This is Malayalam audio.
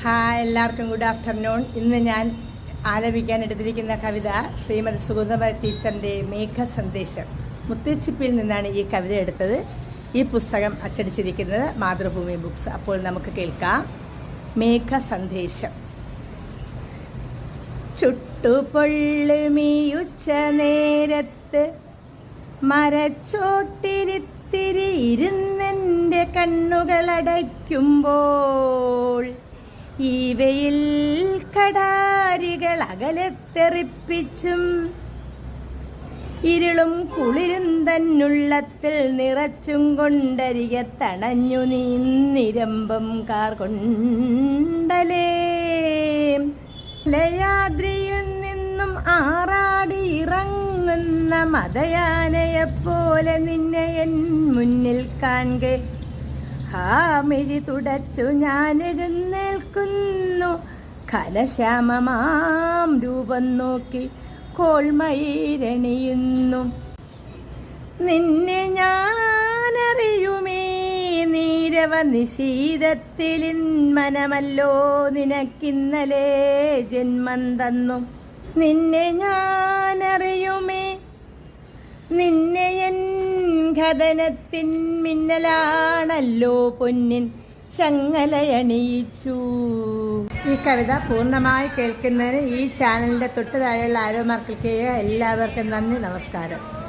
ഹായ് എല്ലാവർക്കും ഗുഡ് ആഫ്റ്റർനൂൺ. ഇന്ന് ഞാൻ ആലപിക്കാൻ എടുത്തിരിക്കുന്ന കവിത ശ്രീമതി സുഗന്ധമ ടീച്ചറിന്റെ മേഘ സന്ദേശം മുത്തച്ചിപ്പിൽ നിന്നാണ് ഈ കവിത എടുത്തത്. ഈ പുസ്തകം അച്ചടിച്ചിരിക്കുന്നത് മാതൃഭൂമി ബുക്സ്. അപ്പോൾ നമുക്ക് കേൾക്കാം. മേഘ സന്ദേശം ചുട്ടുപൊള്ളുമിയുച്ച നേരത്ത് മരച്ചോട്ടിലിത്തിരി ഇരുന്നെന്റെ കണ്ണുകളടയ്ക്കുമ്പോൾ ഈ വെയിൽ കടാരികൾ അകലെത്തെറിപ്പിച്ചും ഇരുളും കുളിരും തന്നുള്ളത്തിൽ നിറച്ചും കൊണ്ടരിക തണഞ്ഞു നീന്നിരമ്പം കാർ കൊണ്ടലേ ലയാദ്രിയിൽ നിന്നും ആറാടി ഇറങ്ങുന്ന മതയാനയെപ്പോലെ നിന്നെ എൻ മുന്നിൽ കാണെ ഹാമിഴി തുടച്ചു ഞാനിരുന്നേൽക്കുന്നു കലശ്യാമമാം രൂപം നോക്കി കോൾമയിരണിയുന്നു. നിന്നെ ഞാനറിയുമേ നീരവ നിശീതത്തിലിൻ മനമല്ലോ നിനക്കിന്നലെ ജന്മം തന്നു. നിന്നെ ഞാനറിയുമേ നിന്നെ എൻ മിന്നലാണല്ലോ പൊന്നിൻ ചങ്ങലയണിയിച്ചു. ഈ കവിത പൂർണമായി കേൾക്കുന്നതിന് ഈ ചാനലിന്റെ തൊട്ട് താഴെയുള്ള ആരോ എല്ലാവർക്കും നന്ദി നമസ്കാരം.